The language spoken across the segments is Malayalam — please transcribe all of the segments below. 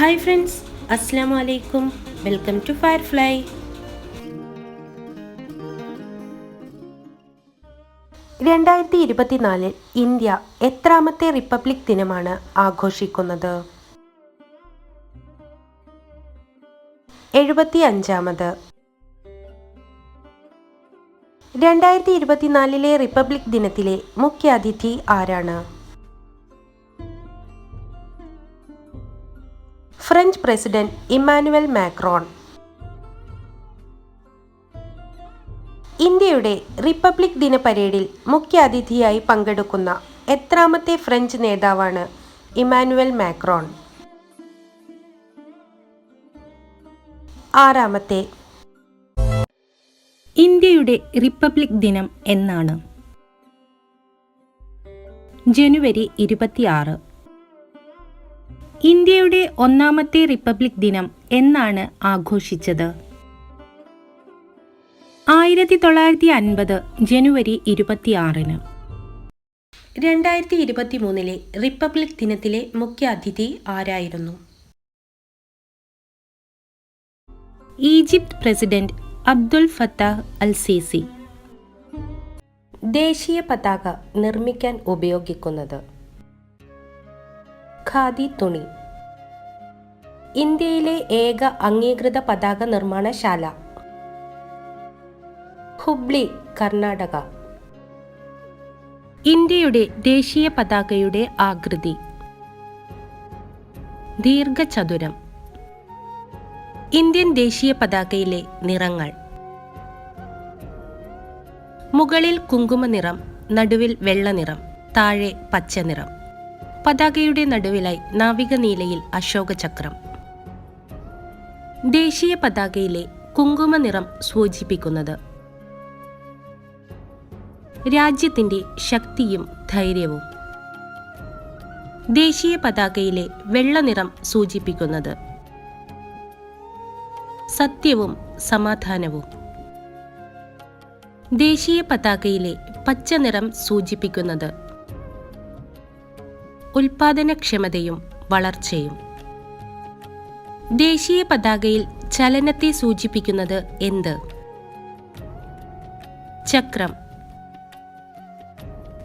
ഹായ് ഫ്രണ്ട്സ് അസ്സാം വലൈക്കും വെൽക്കം ടു ഫയർഫ്ലൈ. രണ്ടായിരത്തി ഇരുപത്തിനാലിൽ ഇന്ത്യ എത്രാമത്തെ റിപ്പബ്ലിക് ദിനമാണ് ആഘോഷിക്കുന്നത്? എഴുപത്തി അഞ്ചാമത് രണ്ടായിരത്തി ഇരുപത്തിനാലിലെ റിപ്പബ്ലിക് ദിനത്തിലെ മുഖ്യാതിഥി ആരാണ്? French president Emmanuel Macron. ഇന്ത്യയുടെ റിപ്പബ്ലിക് ദിന പരേഡിൽ മുഖ്യാതിഥിയായി പങ്കെടുക്കുന്ന എത്രാമത്തെ ഫ്രഞ്ച് നേതാവാണ് ഇമ്മാനുവൽ മാക്രോൺ. ആറാമത്തെ. ഇന്ത്യയുടെ റിപ്പബ്ലിക് ദിനം എന്നാണ്. ജനുവരി ഇരുപത്തിയാറ്. ഇന്ത്യയുടെ ഒന്നാമത്തെ റിപ്പബ്ലിക് ദിനം എന്നാണ് ആഘോഷിച്ചത്. ആയിരത്തി തൊള്ളായിരത്തി അൻപത് ജനുവരി ഇരുപത്തിയാറിന്. രണ്ടായിരത്തി ഇരുപത്തി മൂന്നിലെ റിപ്പബ്ലിക് ദിനത്തിലെ മുഖ്യ അതിഥി ആരായിരുന്നു? Egypt president Abdul Fattah al Sisi ദേശീയ പതാക നിർമ്മിക്കാൻ ഉപയോഗിക്കുന്നത് ഖാദി തുണി. ഇന്ത്യയിലെ ഏക അംഗീകൃത പതാക നിർമ്മാണശാല. ഹുബ്ലി കർണാടക. ഇന്ത്യയുടെ ദേശീയ പതാകയുടെ ആകൃതി. ദീർഘചതുരം. ഇന്ത്യൻ ദേശീയ പതാകയിലെ നിറങ്ങൾ. മുകളിൽ കുങ്കുമ നിറം നടുവിൽ വെള്ള നിറം താഴെ പച്ച നിറം പതാകയുടെ നടുവിലായി നാവിക നീലയിൽ അശോക ചക്രം ദേശീയ പതാകയിലെ കുങ്കുമ നിറം സൂചിപ്പിക്കുന്നത് രാജ്യത്തിന്റെ ശക്തിയും ധൈര്യവും. ദേശീയ പതാകയിലെ വെള്ളനിറം സൂചിപ്പിക്കുന്നത് സത്യവും സമാധാനവും. ദേശീയ പതാകയിലെ പച്ച നിറം സൂചിപ്പിക്കുന്നത് ഉൽപാദനക്ഷമതയും വളർച്ചയും. ദേശീയ പതാകയിൽ ചലനത്തെ സൂചിപ്പിക്കുന്നത് എന്ത്? ചക്രം.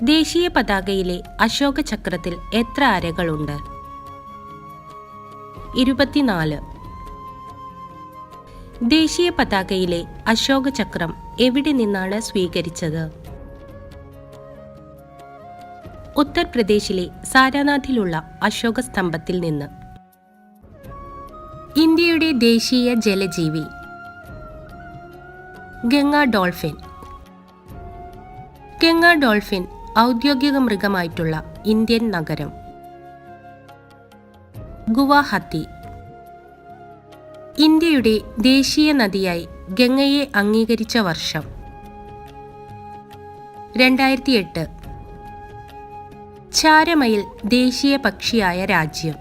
ദേശീയ പതാകയിലെ അശോക ചക്രത്തിൽ എത്ര അരകളുണ്ട്? ഇരുപത്തിനാല്. ദേശീയ പതാകയിലെ അശോക ചക്രം എവിടെ നിന്നാണ് സ്വീകരിച്ചത്? ഉത്തർപ്രദേശിലെ സാരാനാഥിലുള്ള അശോക സ്തംഭത്തിൽ നിന്ന്. ഇന്ത്യയുടെ ദേശീയ ജലജീവി. ഗംഗാ ഡോൾഫിൻ. ഗംഗാ ഡോൾഫിൻ ഔദ്യോഗിക മൃഗമായിട്ടുള്ള ഇന്ത്യൻ നഗരം. ഗുവാഹത്തി. ഇന്ത്യയുടെ ദേശീയ നദിയായി ഗംഗയെ അംഗീകരിച്ച വർഷം. രണ്ടായിരത്തി എട്ട് ചാരമയിൽ ദേശീയ പക്ഷിയായ രാജ്യം.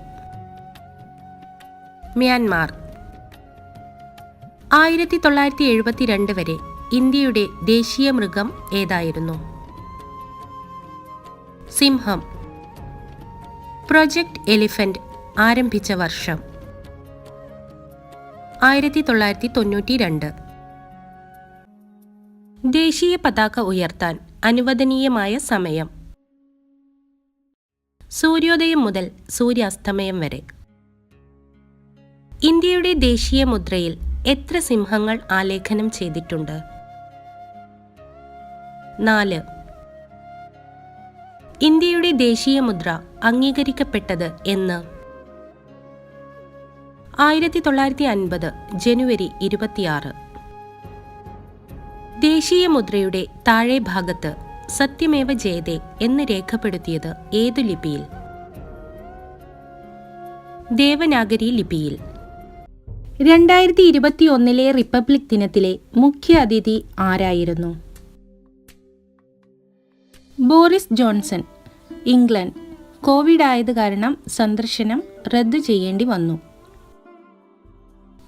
മ്യാൻമാർ. ആയിരത്തി തൊള്ളായിരത്തി എഴുപത്തിരണ്ട് വരെ ഇന്ത്യയുടെ ദേശീയ മൃഗം ഏതായിരുന്നു? സിംഹം. പ്രൊജക്ട് എലിഫന്റ് ആരംഭിച്ച വർഷം. ആയിരത്തി തൊള്ളായിരത്തി തൊണ്ണൂറ്റി രണ്ട് ദേശീയ പതാക ഉയർത്താൻ അനുവദനീയമായ സമയം. സൂര്യോദയം മുതൽ സൂര്യാസ്തമയം വരെ. ഇന്ത്യയുടെ ദേശീയ മുദ്രയിൽ എത്ര സിംഹങ്ങൾ ആലേഖനം ചെയ്തിട്ടുണ്ട്? നാല്. ഇന്ത്യയുടെ ദേശീയ മുദ്ര അംഗീകരിക്കപ്പെട്ടത് എന്ന്. ആയിരത്തി തൊള്ളായിരത്തി അൻപത് ജനുവരി ഇരുപത്തിയാറ്. ദേശീയ മുദ്രയുടെ താഴെ ഭാഗത്ത് സത്യമേവ ജയതേ എന്ന് രേഖപ്പെടുത്തിയത് ഏതു ലിപിയിൽ? ദേവനാഗരി ലിപിയിൽ. രണ്ടായിരത്തി ഇരുപത്തി ഒന്നിലെ റിപ്പബ്ലിക് ദിനത്തിലെ മുഖ്യ അതിഥി ആരായിരുന്നു? Boris Johnson England. കോവിഡ് ആയത് കാരണം സന്ദർശനം റദ്ദു ചെയ്യേണ്ടി വന്നു.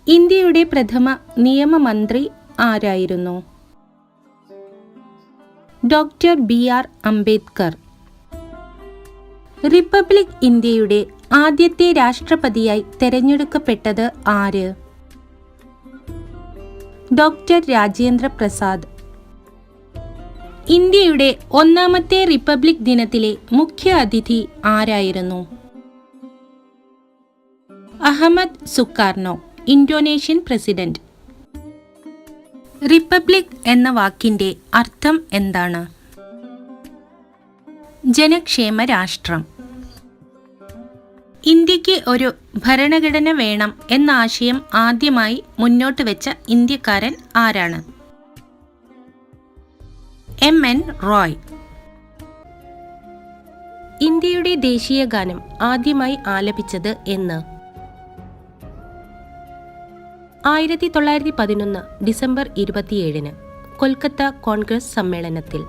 ഇന്ത്യയുടെ പ്രഥമ നിയമമന്ത്രി ആരായിരുന്നു? Doctor B R Ambedkar. Republic ഇന്ത്യയുടെ ആദ്യത്തെ രാഷ്ട്രപതിയായി തെരഞ്ഞെടുക്കപ്പെട്ടത് ആര്? ഡോക്ടർ രാജേന്ദ്ര പ്രസാദ്. ഇന്ത്യയുടെ ഒന്നാമത്തെ റിപ്പബ്ലിക് ദിനത്തിലെ മുഖ്യ അതിഥി ആരായിരുന്നു? Ahmed Sukarno Indonesian president. Republic എന്ന വാക്കിന്റെ അർത്ഥം എന്താണ്? ജനക്ഷേമ രാഷ്ട്രം. ഇന്ത്യയ്ക്ക് ഒരു ഭരണഘടന വേണം എന്ന ആശയം ആദ്യമായി മുന്നോട്ട് വെച്ച ഇന്ത്യക്കാരൻ ആരാണ്? എം. എൻ. റോയ്. ഇന്ത്യയുടെ ദേശീയ ഗാനം ആദ്യമായി ആലപിച്ചത് എന്ന്. ആയിരത്തി തൊള്ളായിരത്തി പതിനൊന്ന് ഡിസംബർ ഇരുപത്തിയേഴിന് കൊൽക്കത്ത കോൺഗ്രസ് സമ്മേളനത്തിൽ.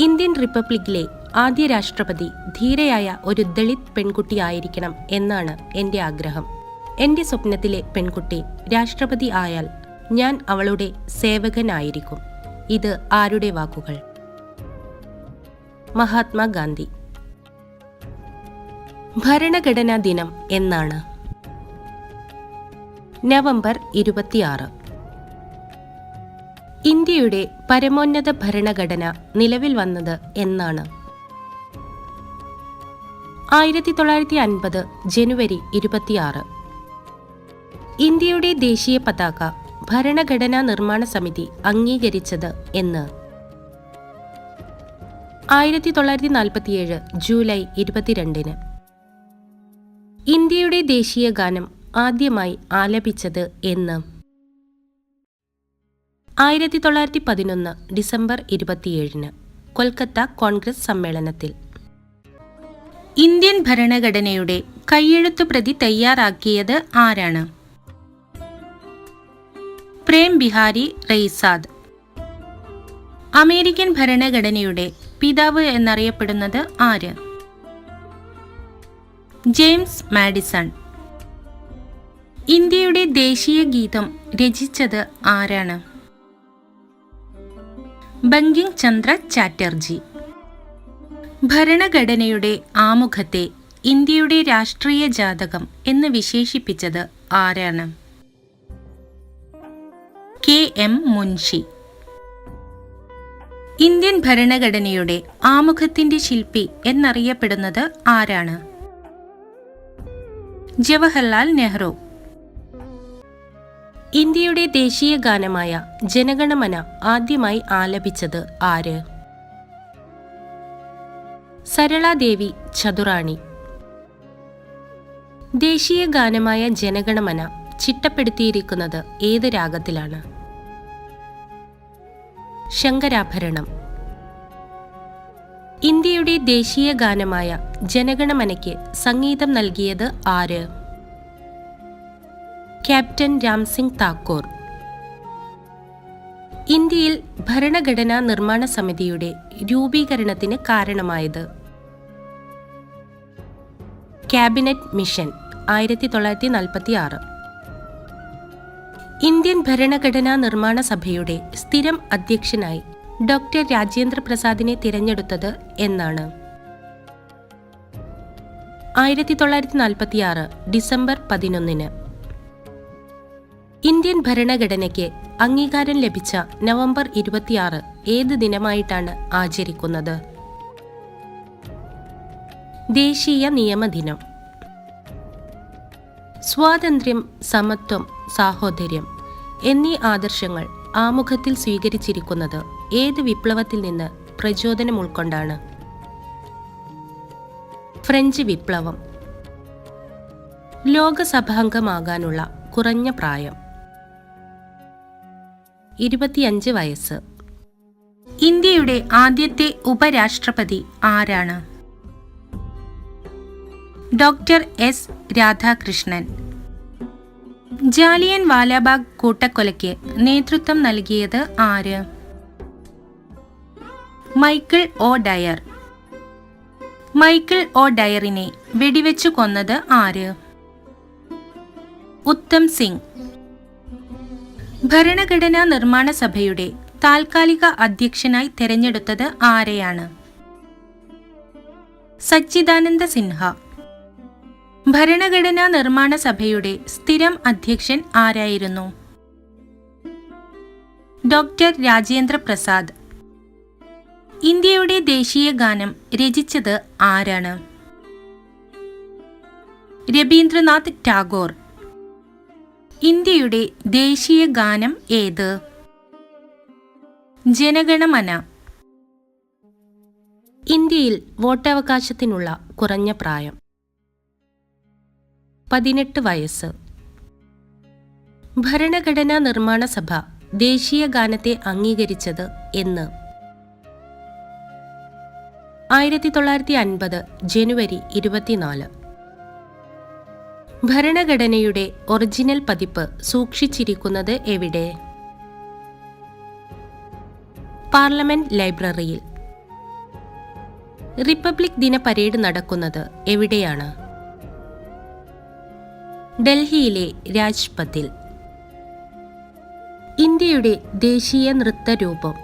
ഇന്ത്യൻ റിപ്പബ്ലിക്കിലെ ആദ്യ രാഷ്ട്രപതി ധീരയായ ഒരു ദളിത് പെൺകുട്ടിയായിരിക്കണം എന്നാണ് എന്റെ ആഗ്രഹം. എന്റെ സ്വപ്നത്തിലെ പെൺകുട്ടി രാഷ്ട്രപതി ആയാൽ ഞാൻ അവളുടെ സേവകനായിരിക്കും. ഇത് ആരുടെ വാക്കുകൾ? മഹാത്മാഗാന്ധി. ഭരണഘടനാ ദിനം എന്നാണ്. നവംബർ ഇരുപത്തിയാറ്. ഇന്ത്യയുടെ പരമോന്നത ഭരണഘടന നിലവിൽ വന്നത് എന്നാണ്. ആയിരത്തി തൊള്ളായിരത്തി അൻപത് ജനുവരി ഇരുപത്തിയാറ്. ഇന്ത്യയുടെ ദേശീയ പതാക ഭരണഘടനാ നിർമ്മാണ സമിതി അംഗീകരിച്ചത് എന്ന്. ആയിരത്തി തൊള്ളായിരത്തി നാൽപ്പത്തിയേഴ് ജൂലൈ ഇരുപത്തിരണ്ടിന്. ഇന്ത്യയുടെ ദേശീയ ഗാനം ആദ്യമായി ആലപിച്ചത് എന്ന്. ആയിരത്തി തൊള്ളായിരത്തി പതിനൊന്ന് ഡിസംബർ ഇരുപത്തിയേഴിന് കൊൽക്കത്ത കോൺഗ്രസ് സമ്മേളനത്തിൽ. ഇന്ത്യൻ ഭരണഘടനയുടെ കയ്യെഴുത്തു പ്രതി തയ്യാറാക്കിയത് ആരാണ്? പ്രേം ബിഹാരി റെയ്സാദ്. അമേരിക്കൻ ഭരണഘടനയുടെ പിതാവ് എന്നറിയപ്പെടുന്നത് ആര്? James Madison. ഇന്ത്യയുടെ ദേശീയ ഗീതം രചിച്ചത് ആരാണ്? ബങ്കിങ് ചന്ദ്ര ചാറ്റർജി. ഭരണഘടനയുടെ ആമുഖത്തെ ഇന്ത്യയുടെ രാഷ്ട്രീയ ജാതകം എന്ന് വിശേഷിപ്പിച്ചത് ആരാണ്? K M Munshi. ഇന്ത്യൻ ഭരണഘടനയുടെ ആമുഖത്തിന്റെ ശില്പി എന്നറിയപ്പെടുന്നത് ആരാണ്? ജവഹർലാൽ നെഹ്റു. ഇന്ത്യയുടെ ദേശീയ ഗാനമായ ജനഗണമന ആദ്യമായി ആലപിച്ചത് ആര്? സരളാദേവി ചതുറാണി. ദേശീയ ഗാനമായ ജനഗണമന ചിട്ടപ്പെടുത്തിയിരിക്കുന്നത് ഏത് രാഗത്തിലാണ്? ശങ്കരാഭരണം. ഇന്ത്യയുടെ ദേശീയ ഗാനമായ ജനഗണമനയ്ക്ക് സംഗീതം നൽകിയത് ആര്? ക്യാപ്റ്റൻ രാംസിംഗ് താക്കൂർ. ഇന്ത്യയിൽ ഭരണഘടനാ നിർമ്മാണ സമിതിയുടെ രൂപീകരണത്തിന് കാരണമായത്. ക്യാബിനറ്റ് മിഷൻ ആയിരത്തി തൊള്ളായിരത്തി നാൽപ്പത്തി ആറ് ഇന്ത്യൻ ഭരണഘടനാ നിർമ്മാണ സഭയുടെ സ്ഥിരം അധ്യക്ഷനായി ഡോക്ടർ രാജേന്ദ്ര പ്രസാദിനെ തിരഞ്ഞെടുത്തത് എന്നാണ്. ആയിരത്തി തൊള്ളായിരത്തി നാൽപ്പത്തി ഡിസംബർ പതിനൊന്നിന് ഇന്ത്യൻ ഭരണഘടനയ്ക്ക് അംഗീകാരം ലഭിച്ച നവംബർ ഇരുപത്തിയാറ് ഏത് ദിനമായിട്ടാണ് ആചരിക്കുന്നത്? ദേശീയ നിയമദിനം. സ്വാതന്ത്ര്യം സമത്വം സാഹോദര്യം എന്നീ ആദർശങ്ങൾ ആമുഖത്തിൽ സ്വീകരിച്ചിരിക്കുന്നത് ഏത് വിപ്ലവത്തിൽ നിന്ന് പ്രചോദനം ഉൾക്കൊണ്ടാണ്? ഫ്രഞ്ച് വിപ്ലവം. ലോകസഭാംഗമാകാനുള്ള കുറഞ്ഞ പ്രായം. ഇരുപത്തിയഞ്ച് വയസ്സ്. ഇന്ത്യയുടെ ആദ്യത്തെ ഉപരാഷ്ട്രപതി ആരാണ്? Doctor S Radhakrishnan. Jallian Walabagh കൂട്ടക്കൊലയ്ക്ക് നേതൃത്വം നൽകിയത് ആര്? Michael O Dwyer. Michael O ഡയറിനെ വെടിവെച്ചു കൊന്നത് ആര്? ഉത്തം സിംഗ്. ഭരണഘടനാ നിർമ്മാണ സഭയുടെ താൽക്കാലിക അധ്യക്ഷനായി തെരഞ്ഞെടുത്തത് ആരെയാണ്? സച്ചിദാനന്ദ സിൻഹ. ഭരണഘടനാ നിർമ്മാണ സഭയുടെ സ്ഥിരം അധ്യക്ഷൻ ആരായിരുന്നു? ഡോക്ടർ രാജേന്ദ്ര പ്രസാദ്. ഇന്ത്യയുടെ ദേശീയ ഗാനം രചിച്ചത് ആരാണ്? രവീന്ദ്രനാഥ് ടാഗോർ. ഇന്ത്യയുടെ ദേശീയ ഗാനം ഏത്? ജനഗണമന. ഇന്ത്യയിൽ വോട്ടവകാശത്തിനുള്ള കുറഞ്ഞ പ്രായം. പതിനെട്ട് വയസ്സ്. ഭരണഘടനാ നിർമ്മാണ സഭ ദേശീയ ഗാനത്തെ അംഗീകരിച്ചത് എന്ന്. ആയിരത്തി തൊള്ളായിരത്തി അൻപത് ജനുവരി ഇരുപത്തിനാല്. ഭരണഘടനയുടെ ഒറിജിനൽ പതിപ്പ് സൂക്ഷിച്ചിരിക്കുന്നത് എവിടെ? പാർലമെന്റ് ലൈബ്രറിയിൽ. റിപ്പബ്ലിക് ദിന പരേഡ് നടക്കുന്നത് എവിടെയാണ്? ഡൽഹിയിലെ രാജ്പഥിൽ. ഇന്ത്യയുടെ ദേശീയ നൃത്തരൂപം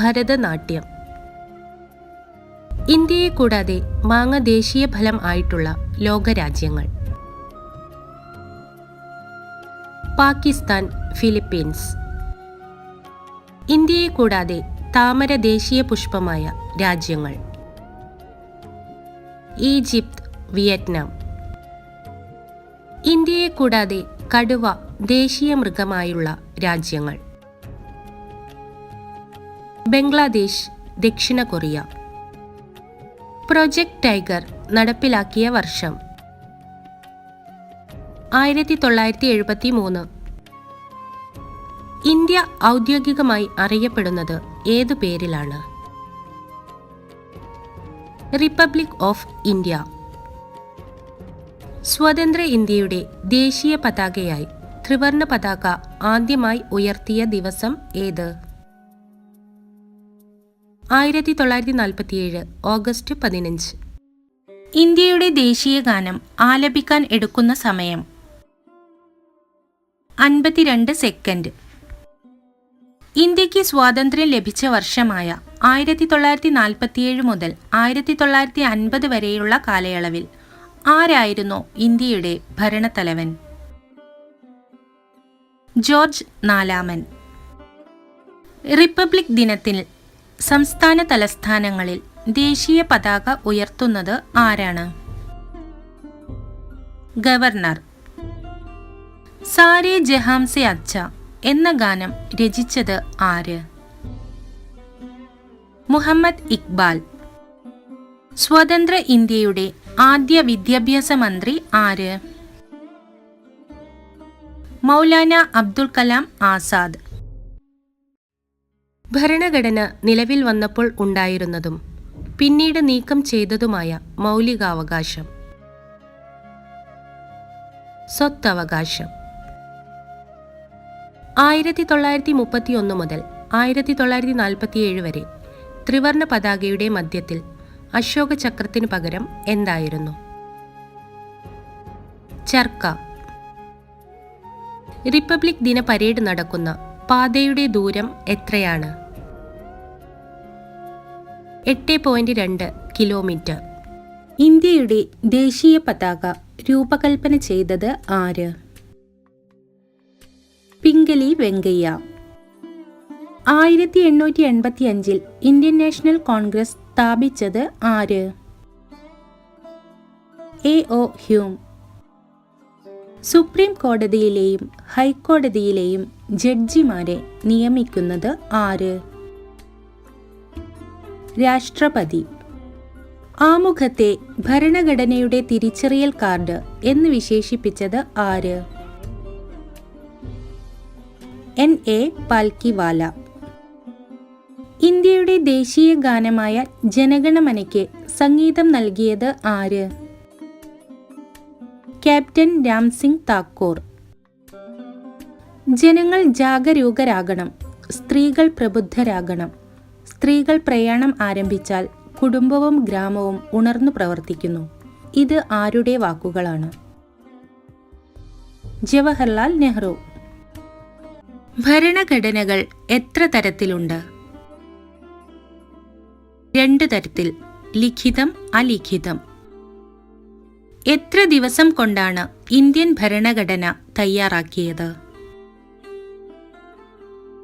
ഭരതനാട്യം. ഇന്ത്യയെ കൂടാതെ മാങ്ങ ദേശീയ ഫലം ആയിട്ടുള്ള ലോകരാജ്യങ്ങൾ. പാകിസ്ഥാൻ ഫിലിപ്പീൻസ്. ഇന്ത്യയെ കൂടാതെ താമര ദേശീയ പുഷ്പമായ രാജ്യങ്ങൾ. Egypt Vietnam. ഇന്ത്യയെ കൂടാതെ കടുവ ദേശീയ മൃഗമായുള്ള രാജ്യങ്ങൾ. ബംഗ്ലാദേശ് ദക്ഷിണ കൊറിയ. പ്രൊജക്ട് ടൈഗർ നടപ്പിലാക്കിയ വർഷം. ആയിരത്തി തൊള്ളായിരത്തി എഴുപത്തി മൂന്ന് ഇന്ത്യ ഔദ്യോഗികമായി അറിയപ്പെടുന്നത് ഏതു പേരിലാണ്? Republic of India. സ്വതന്ത്ര ഇന്ത്യയുടെ ദേശീയ പതാകയായി ത്രിവർണ പതാക ആദ്യമായി ഉയർത്തിയ ദിവസം ഏത്? ആയിരത്തി തൊള്ളായിരത്തി നാൽപ്പത്തിയേഴ് ഓഗസ്റ്റ് പതിനഞ്ച്. ഇന്ത്യയുടെ ദേശീയ ഗാനം ആലപിക്കാൻ എടുക്കുന്ന സമയം. അൻപത്തിരണ്ട് സെക്കൻഡ്. ഇന്ത്യയ്ക്ക് സ്വാതന്ത്ര്യം ലഭിച്ച വർഷമായ ആയിരത്തി തൊള്ളായിരത്തി നാൽപ്പത്തിയേഴ് മുതൽ ആയിരത്തി തൊള്ളായിരത്തി അൻപത് വരെയുള്ള കാലയളവിൽ ആരായിരുന്നു ഇന്ത്യയുടെ ഭരണത്തലവൻ? ജോർജ് നാലാമൻ. റിപ്പബ്ലിക് ദിനത്തിൽ സംസ്ഥാന തലസ്ഥാനങ്ങളിൽ ദേശീയ പതാക ഉയർത്തുന്നത് ആരാണ്? ഗവർണർ. സാരേ ജഹാംസെ അച്ച എന്ന ഗാനം രചിച്ചത് ആര്? മുഹമ്മദ് ഇക്ബാൽ. സ്വതന്ത്ര ഇന്ത്യയുടെ ആദ്യ വിദ്യാഭ്യാസ മന്ത്രി ആര്? മൗലാന അബ്ദുൽ കലാം ആസാദ്. ഭരണഘടന നിലവിൽ വന്നപ്പോൾ ഉണ്ടായിരുന്നതും പിന്നീട് നീക്കം ചെയ്തതുമായ മൗലികാവകാശം. സ്വത്തവകാശം. ആയിരത്തി തൊള്ളായിരത്തി മുപ്പത്തി ഒന്ന് മുതൽ ആയിരത്തി തൊള്ളായിരത്തി നാൽപ്പത്തിയേഴ് വരെ ത്രിവർണ പതാകയുടെ മധ്യത്തിൽ അശോക ചക്രത്തിനു പകരം എന്തായിരുന്നു? ചർക്ക. റിപ്പബ്ലിക് ദിന പരേഡ് നടക്കുന്ന പാതയുടെ ദൂരം എത്രയാണ്? എട്ട് പോയിന്റ് രണ്ട് കിലോമീറ്റർ. ഇന്ത്യയുടെ ദേശീയ പതാക രൂപകൽപ്പന ചെയ്തത് ആര്? പിംഗലി വെങ്കയ്യ. ആയിരത്തി എണ്ണൂറ്റി എൺപത്തി അഞ്ചിൽ ഇന്ത്യൻ നാഷണൽ കോൺഗ്രസ് സ്ഥാപിച്ചത് ആര്? A O Hume. സുപ്രീം കോടതിയിലെയും ഹൈക്കോടതിയിലെയും ജഡ്ജിമാരെ നിയമിക്കുന്നത് ആര്? രാഷ്ട്രപതി. ആമുഖത്തെ ഭരണഘടനയുടെ തിരിച്ചറിയൽ കാർഡ് എന്ന് വിശേഷിപ്പിച്ചത് ആര്? എൻ. എ. പാൽക്കിവാല. ഇന്ത്യയുടെ ദേശീയ ഗാനമായ ജനഗണമനയ്ക്ക് സംഗീതം നൽകിയത് ആര്? ക്യാപ്റ്റൻ രാംസിംഗ് താക്കൂർ. ജനങ്ങൾ ജാഗരൂകരാകണം സ്ത്രീകൾ പ്രബുദ്ധരാകണം. സ്ത്രീകൾ പ്രയാണം ആരംഭിച്ചാൽ കുടുംബവും ഗ്രാമവും ഉണർന്നു പ്രവർത്തിക്കുന്നു. ഇത് ആരുടെ വാക്കുകളാണ്? ജവഹർലാൽ നെഹ്റു. ഭരണഘടനകൾ എത്ര തരത്തിലുണ്ട്? രണ്ട് തരത്തിൽ. ലിഖിതം അലിഖിതം. എത്ര ദിവസം കൊണ്ടാണ് ഇന്ത്യൻ ഭരണഘടന തയ്യാറാക്കിയത്?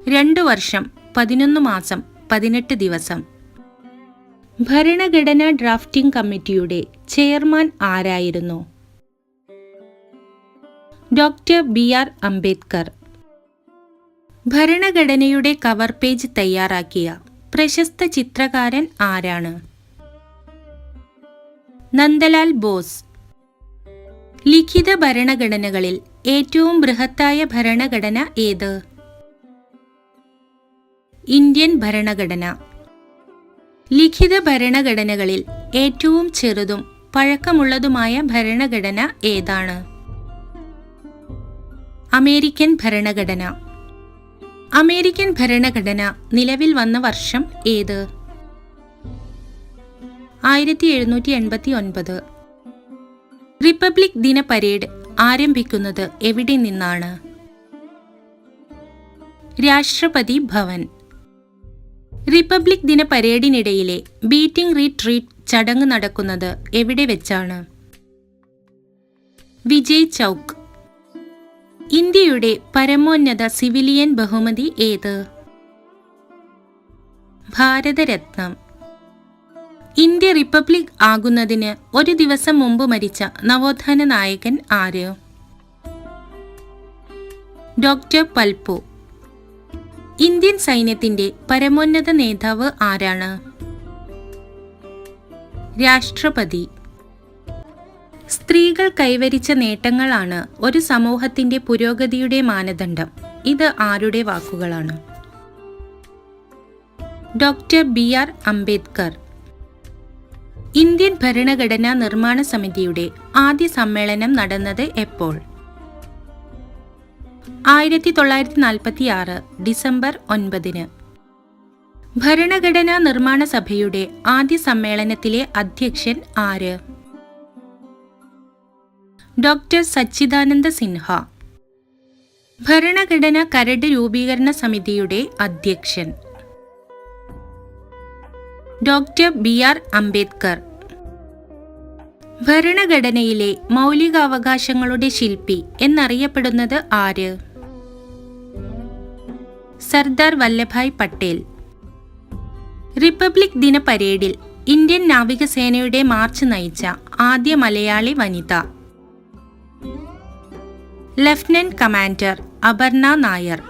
രണ്ടു വർഷം പതിനൊന്ന് മാസം പതിനെട്ട് ദിവസം. ഭരണഘടനാ ഡ്രാഫ്റ്റിംഗ് കമ്മിറ്റിയുടെ ചെയർമാൻ ആരായിരുന്നു? Doctor B R Ambedkar. ഭരണഘടനയുടെ കവർ പേജ് തയ്യാറാക്കിയ പ്രശസ്ത ചിത്രകാരൻ ആരാണ്? നന്ദലാൽ ബോസ്. ലിഖിത ഭരണഘടനകളിൽ ഏറ്റവും ബൃഹത്തായ ഭരണഘടന ഏത്? ഇന്ത്യൻ ഭരണഘടന. ലിഖിത ഭരണഘടനകളിൽ ഏറ്റവും ചെറുതും പഴക്കമുള്ളതുമായ ഭരണഘടന ഏതാണ്? അമേരിക്കൻ ഭരണഘടന. അമേരിക്കൻ ഭരണഘടന നിലവിൽ വന്ന വർഷം ഏത്? ആയിരത്തി എഴുന്നൂറ്റി എൺപത്തി ഒൻപത് റിപ്പബ്ലിക് ദിന പരേഡ് ആരംഭിക്കുന്നത് എവിടെ നിന്നാണ്? രാഷ്ട്രപതി ഭവൻ. റിപ്പബ്ലിക് ദിന പരേഡിനിടയിലെ ബീറ്റിംഗ് റീട്രീറ്റ് ചടങ്ങ് നടക്കുന്നത് എവിടെ വെച്ചാണ്? വിജയ് ചൗക്ക്. ഇന്ത്യയുടെ പരമോന്നത സിവിലിയൻ ബഹുമതി ഏത്? ഭാരതരത്നം. ഇന്ത്യ റിപ്പബ്ലിക് ആകുന്നതിന് ഒരു ദിവസം മുമ്പ് മരിച്ച നവോത്ഥാന നായകൻ ആര്? ഡോക്ടർ പൽപു ഇന്ത്യൻ സൈന്യത്തിന്റെ പരമോന്നത നേതാവ് ആരാണ്? രാഷ്ട്രപതി. സ്ത്രീകൾ കൈവരിച്ച നേട്ടങ്ങളാണ് ഒരു സമൂഹത്തിന്റെ പുരോഗതിയുടെ മാനദണ്ഡം. ഇത് ആരുടെ വാക്കുകളാണ്? Doctor B R Ambedkar. Indian ഭരണഘടനാ നിർമ്മാണ സമിതിയുടെ ആദ്യ സമ്മേളനം നടന്നത് എപ്പോൾ? ആയിരത്തി തൊള്ളായിരത്തി നാൽപ്പത്തി ആറ് ഡിസംബർ ഒൻപതിന്. ഭരണഘടനാ നിർമ്മാണ സഭയുടെ ആദ്യ സമ്മേളനത്തിലെ അധ്യക്ഷൻ ആര്? ഡോക്ടർ സച്ചിദാനന്ദ സിൻഹ. ഭരണഘടന കരട് രൂപീകരണ സമിതിയുടെ അധ്യക്ഷൻ. Doctor B R Ambedkar. ഭരണഘടനയിലെ മൗലികാവകാശങ്ങളുടെ ശില്പി എന്നറിയപ്പെടുന്നത് ആര്? സർദാർ വല്ലഭായ് പട്ടേൽ. റിപ്പബ്ലിക് ദിന പരേഡിൽ ഇന്ത്യൻ നാവികസേനയുടെ മാർച്ച് നയിച്ച ആദ്യ മലയാളി വനിത. Lieutenant commander Aparna Nair.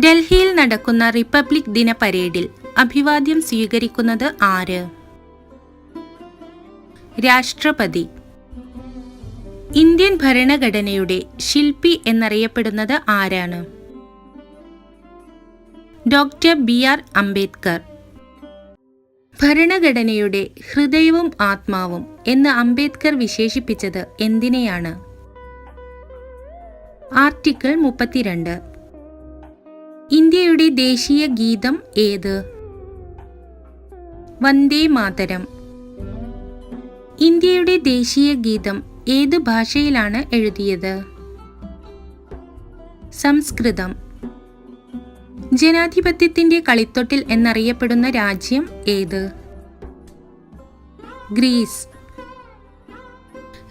ഡൽഹിയിൽ നടക്കുന്ന റിപ്പബ്ലിക് ദിന പരേഡിൽ അഭിവാദ്യം സ്വീകരിക്കുന്നത് ആര്? രാഷ്ട്രപതി. ഇന്ത്യൻ ഭരണഘടനയുടെ ശില്പി എന്നറിയപ്പെടുന്നത് ആരാണ്? Doctor B R Ambedkar. ഭരണഘടനയുടെ ഹൃദയവും ആത്മാവും എന്ന് അംബേദ്കർ വിശേഷിപ്പിച്ചത് എന്തിനെയാണ്? ആർട്ടിക്കിൾ മുപ്പത്തിരണ്ട്. ഇന്ത്യയുടെ ദേശീയ ഗീതം ഏത്? വന്ദേ മാതരം. ഇന്ത്യയുടെ ദേശീയ ഗീതം ഏത് ഭാഷയിലാണ് എഴുതിയത്? സംസ്കൃതം. ജനാധിപത്യത്തിന്റെ കളിത്തൊട്ടിൽ എന്നറിയപ്പെടുന്ന രാജ്യം ഏത്? ഗ്രീസ്.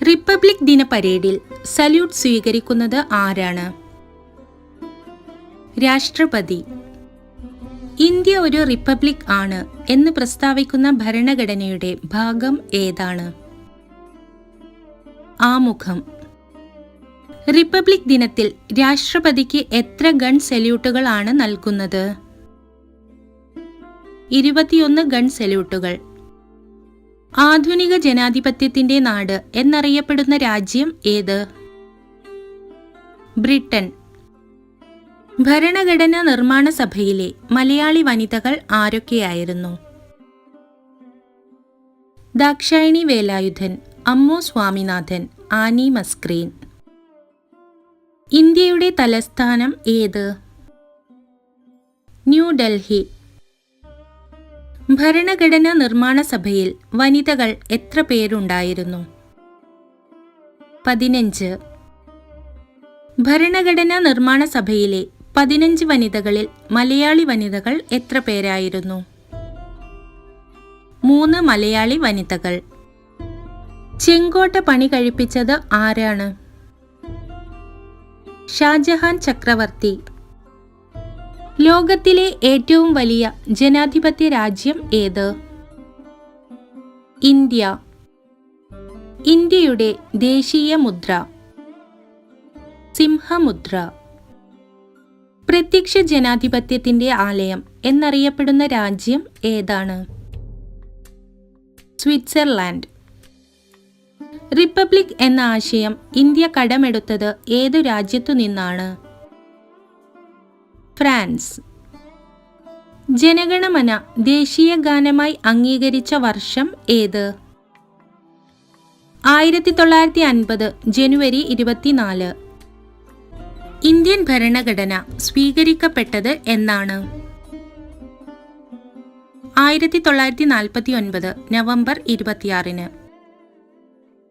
റിപ്പബ്ലിക് ദിന പരേഡിൽ സല്യൂട്ട് സ്വീകരിക്കുന്നത് ആരാണ്? രാഷ്ട്രപതി. ഇന്ത്യ ഒരു റിപ്പബ്ലിക് ആണ് എന്ന് പ്രസ്താവിക്കുന്ന ഭരണഘടനയുടെ ഭാഗം ഏതാണ്? ആമുഖം. റിപ്പബ്ലിക് ദിനത്തിൽ രാഷ്ട്രപതിക്ക് എത്ര ഗൺ സല്യൂട്ടുകളാണ് നൽകുന്നത്? ഇരുപത്തിയൊന്ന് ഗൺ സല്യൂട്ടുകൾ. ആധുനിക ജനാധിപത്യത്തിന്റെ നാട് എന്നറിയപ്പെടുന്ന രാജ്യം ഏത്? ബ്രിട്ടൻ. ഭരണഘടനാ നിർമ്മാണ സഭയിലെ മലയാളി വനിതകൾ ആരൊക്കെയായിരുന്നു? ദാക്ഷായണി വേലായുധൻ അമ്മു സ്വാമിനാഥൻ ആനി മസ്ക്രീൻ. ഇന്ത്യയുടെ തലസ്ഥാനം ഏത്? ന്യൂഡൽഹി ഭരണഘടനാ നിർമ്മാണ സഭയിൽ വനിതകൾ എത്ര പേരുണ്ടായിരുന്നു? പതിനഞ്ച്. ഭരണഘടനാ നിർമ്മാണ സഭയിലെ പതിനഞ്ച് വനിതകളിൽ മലയാളി വനിതകൾ എത്ര പേരായിരുന്നു? മൂന്ന് മലയാളി വനിതകൾ. ചെങ്കോട്ട പണി കഴിപ്പിച്ചത് ആരാണ്? ഷാജഹാൻ ചക്രവർത്തി. ലോകത്തിലെ ഏറ്റവും വലിയ ജനാധിപത്യ രാജ്യം ഏത്? ഇന്ത്യ. ഇന്ത്യയുടെ ദേശീയ മുദ്ര. സിംഹമുദ്ര. പ്രത്യക്ഷ ജനാധിപത്യത്തിന്റെ ആലയം എന്നറിയപ്പെടുന്ന രാജ്യം ഏതാണ്? സ്വിറ്റ്സർലാൻഡ്. റിപ്പബ്ലിക് എന്ന ആശയം ഇന്ത്യ കടമെടുത്തത് ഏതു രാജ്യത്തു നിന്നാണ്? ഫ്രാൻസ്. ജനഗണമന ദേശീയ ഗാനമായി അംഗീകരിച്ച വർഷം ഏത്? ആയിരത്തി തൊള്ളായിരത്തി അൻപത് ജനുവരി ഇരുപത്തിനാല്. ഇന്ത്യൻ ഭരണഘടന സ്വീകരിക്കപ്പെട്ടത് എന്നാണ്. ആയിരത്തി തൊള്ളായിരത്തി നാൽപ്പത്തി ഒൻപത് നവംബർ ഇരുപത്തിയാറിന്.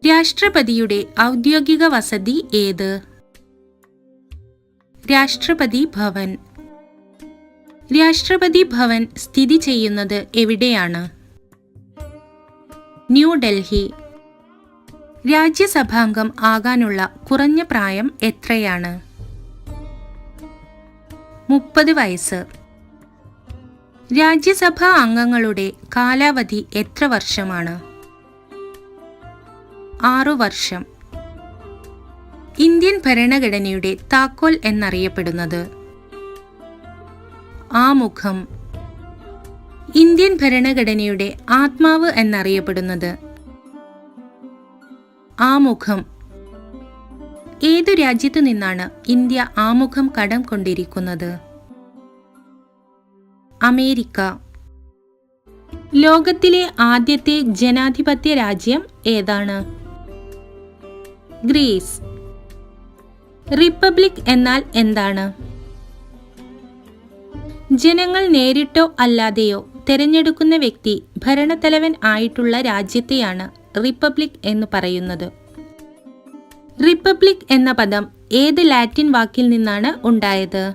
രാഷ്ട്രപതിയുടെ ഔദ്യോഗിക വസതി ഏത്? രാഷ്ട്രപതി ഭവൻ. രാഷ്ട്രപതി ഭവൻ സ്ഥിതി ചെയ്യുന്നത് എവിടെയാണ്? ന്യൂഡൽഹി രാജ്യസഭാംഗം ആകാനുള്ള കുറഞ്ഞ പ്രായം എത്രയാണ്? മുപ്പത് വയസ്സ്. രാജ്യസഭാ അംഗങ്ങളുടെ കാലാവധി എത്ര വർഷമാണ്? ആറു വർഷം. ഇന്ത്യൻ ഭരണഘടനയുടെ താക്കോൽ എന്നറിയപ്പെടുന്നത്. ആമുഖം. ഇന്ത്യൻ ഭരണഘടനയുടെ ആത്മാവ് എന്നറിയപ്പെടുന്നത്. ആമുഖം. ഏതു രാജ്യത്തു നിന്നാണ് ഇന്ത്യ ആമുഖം കടം കൊണ്ടിരിക്കുന്നത്? അമേരിക്ക. ലോകത്തിലെ ആദ്യത്തെ ജനാധിപത്യ രാജ്യം ഏതാണ്? ഗ്രീസ്. റിപ്പബ്ലിക് എന്നാൽ എന്താണ്? ജനങ്ങൾ നേരിട്ടോ അല്ലാതെയോ തിരഞ്ഞെടുക്കുന്ന വ്യക്തി ഭരണത്തലവൻ ആയിട്ടുള്ള രാജ്യത്തെയാണ് റിപ്പബ്ലിക് എന്ന് പറയുന്നത്. റിപ്പബ്ലിക് എന്ന പദം ഏത് ലാറ്റിൻ വാക്കിൽ നിന്നാണ് ഉണ്ടായത്?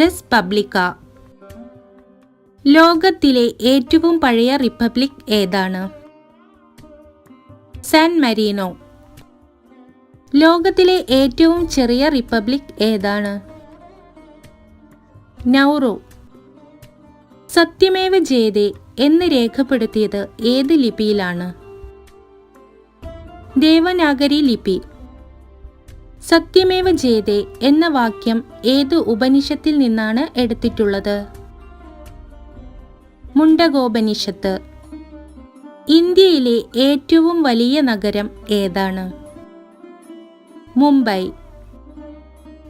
റെസ് പബ്ലിക്ക ലോകത്തിലെ ഏറ്റവും പഴയ റിപ്പബ്ലിക് ഏതാണ്? San Marino. ലോകത്തിലെ ഏറ്റവും ചെറിയ റിപ്പബ്ലിക് ഏതാണ്? നൗറോ. സത്യമേവ ജയതേ എന്ന് രേഖപ്പെടുത്തിയത് ഏത് ലിപിയിലാണ്? ദേവനാഗരി ലിപി. സത്യമേവ ജയതേ എന്ന വാക്യം ഏത് ഉപനിഷത്തിൽ നിന്നാണ് എടുത്തിട്ടുള്ളത്? മുണ്ടകോപനിഷത്ത്. ഇന്ത്യയിലെ ഏറ്റവും വലിയ നഗരം ഏതാണ്? മുംബൈ.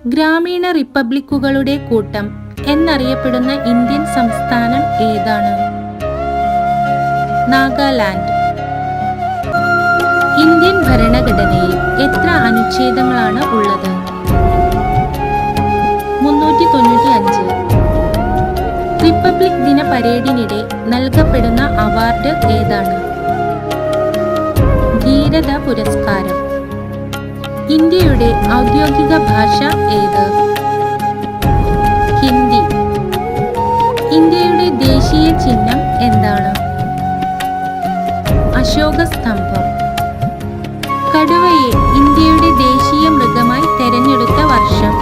ഗ്രാമീണ റിപ്പബ്ലിക്കുകളുടെ കൂട്ടം എന്നറിയപ്പെടുന്ന ഇന്ത്യൻ സംസ്ഥാനം ഏതാണ്? നാഗാലാൻഡ്. ഇന്ത്യൻ ഭരണഘടനയിൽ എത്ര അനുച്ഛേദങ്ങളാണ് ഉള്ളത്? മുന്നൂറ്റി തൊണ്ണൂറ്റി അഞ്ച് റിപ്പബ്ലിക് ദിന പരേഡിനിടെ നൽകപ്പെടുന്ന അവാർഡ് ഏതാണ്? ധീരത പുരസ്കാരം. ഇന്ത്യയുടെ ഔദ്യോഗിക ഭാഷ ഏത്? ഹിന്ദി. ഇന്ത്യയുടെ ദേശീയ ചിഹ്നം എന്താണ്? അശോക സ്തംഭം കടുവയെ ഇന്ത്യയുടെ ദേശീയ മൃഗമായി തെരഞ്ഞെടുത്ത വർഷം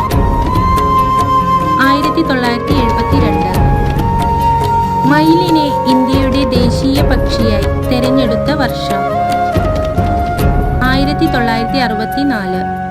ആയിരത്തി തൊള്ളായിരത്തി എഴുപത്തിരണ്ട്. മയിലിനെ ഇന്ത്യയുടെ ദേശീയ പക്ഷിയായി തെരഞ്ഞെടുത്ത വർഷം. ആയിരത്തി തൊള്ളായിരത്തി അറുപത്തിനാല്.